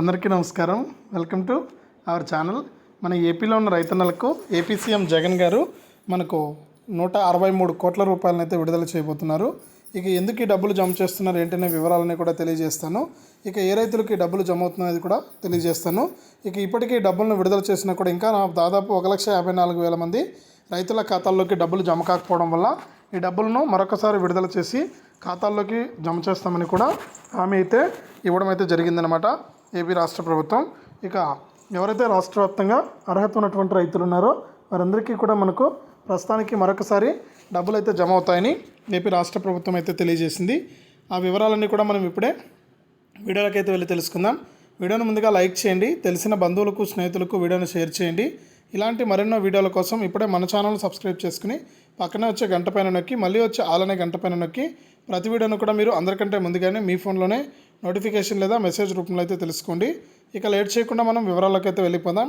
అందరికీ నమస్కారం. Welcome to our channel. మన ఏపీలో ఉన్న రైతన్నలకు ఏపీ సీఎం జగన్ గారు మనకు నూట అరవై మూడు కోట్ల రూపాయలను అయితే విడుదల చేయబోతున్నారు. ఇక ఎందుకు ఈ డబ్బులు జమ చేస్తున్నారు ఏంటనే వివరాలని కూడా తెలియజేస్తాను. ఇక ఏ రైతులకి డబ్బులు జమ అవుతున్నది కూడా తెలియజేస్తాను. ఇక ఇప్పటికీ డబ్బులను విడుదల చేసినా కూడా ఇంకా నా దాదాపు ఒక లక్ష యాభై నాలుగు వేల మంది రైతుల ఖాతాల్లోకి డబ్బులు జమ కాకపోవడం వల్ల ఈ డబ్బులను మరొకసారి విడుదల చేసి ఖాతాల్లోకి జమ చేస్తామని కూడా హామీ అయితే ఇవ్వడం అయితే జరిగిందనమాట ఏపీ రాష్ట్ర ప్రభుత్వం. ఇక ఎవరైతే రాష్ట్ర వ్యాప్తంగా అర్హత ఉన్నటువంటి రైతులు ఉన్నారో వారందరికీ కూడా మనకు ప్రస్తుతానికి మరొకసారి డబ్బులు అయితే జమ అవుతాయని ఏపీ రాష్ట్ర ప్రభుత్వం అయితే తెలియజేసింది. ఆ వివరాలన్నీ కూడా మనం ఇప్పుడే వీడియోలకైతే అయితే వెళ్ళి తెలుసుకుందాం. వీడియోను ముందుగా లైక్ చేయండి తెలిసిన బంధువులకు స్నేహితులకు వీడియోను షేర్ చేయండి. ఇలాంటి మరెన్నో వీడియోల కోసం ఇప్పుడే మన ఛానల్ సబ్స్క్రైబ్ చేసుకుని పక్కనే వచ్చే గంట పైన నొక్కి మళ్ళీ వచ్చే ఆలనే గంట పైన నొక్కి ప్రతి వీడియోను కూడా మీరు అందరికంటే ముందుగానే మీ ఫోన్లోనే నోటిఫికేషన్ లేదా మెసేజ్ రూపంలో అయితే తెలుసుకోండి. ఇక లేట్ చేయకుండా మనం వివరాల్లోకి అయితే వెళ్ళిపోదాం.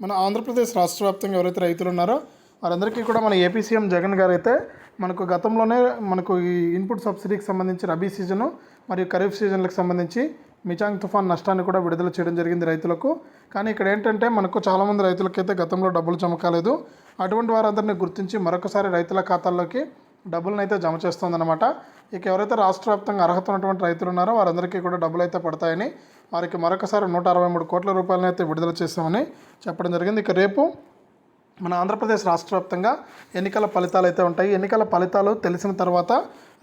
మన ఆంధ్రప్రదేశ్ రాష్ట్ర వ్యాప్తంగా ఎవరైతే రైతులు ఉన్నారో వారందరికీ కూడా మన ఏపీ సీఎం జగన్ గారు అయితే మనకు గతంలోనే మనకు ఈ ఇన్పుట్ సబ్సిడీకి సంబంధించి రబీ సీజను మరియు ఖరీఫ్ సీజన్లకు సంబంధించి మిచాంగ్ తుఫాన్ నష్టాన్ని కూడా విడుదల చేయడం జరిగింది రైతులకు. కానీ ఇక్కడ ఏంటంటే మనకు చాలామంది రైతులకైతే గతంలో డబ్బులు జమ కాలేదు. అటువంటి వారందరినీ గుర్తించి మరొకసారి రైతుల ఖాతాల్లోకి డబ్బులను అయితే జమ చేస్తుందన్నమాట. ఇక ఎవరైతే రాష్ట్ర వ్యాప్తంగా అర్హత ఉన్నటువంటి రైతులు ఉన్నారో వారందరికీ కూడా డబ్బులు అయితే పడతాయని వారికి మరొకసారి నూట అరవై మూడు కోట్ల రూపాయలను అయితే విడుదల చేస్తామని చెప్పడం జరిగింది. ఇక రేపు మన ఆంధ్రప్రదేశ్ రాష్ట్ర వ్యాప్తంగా ఎన్నికల ఫలితాలు అయితే ఉంటాయి. ఎన్నికల ఫలితాలు తెలిసిన తర్వాత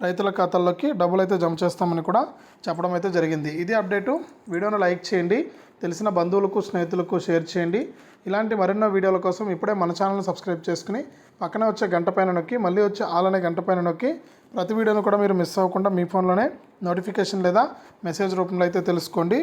రైతుల ఖాతాల్లోకి డబ్బులు అయితే జమ చేస్తామని కూడా చెప్పడం అయితే జరిగింది. ఇది అప్డేటు. వీడియోను లైక్ చేయండి. తెలిసిన బంధువులకు స్నేహితులకు షేర్ చేయండి. ఇలాంటి మరెన్నో వీడియోల కోసం ఇప్పుడే మన ఛానల్ని సబ్స్క్రైబ్ చేసుకుని పక్కనే వచ్చే గంట పైన నొక్కి మళ్ళీ వచ్చే ఆలనే గంట పైన నొక్కి ప్రతి వీడియోను కూడా మీరు మిస్ అవ్వకుండా మీ ఫోన్లోనే నోటిఫికేషన్ లేదా మెసేజ్ రూపంలో అయితే తెలుసుకోండి.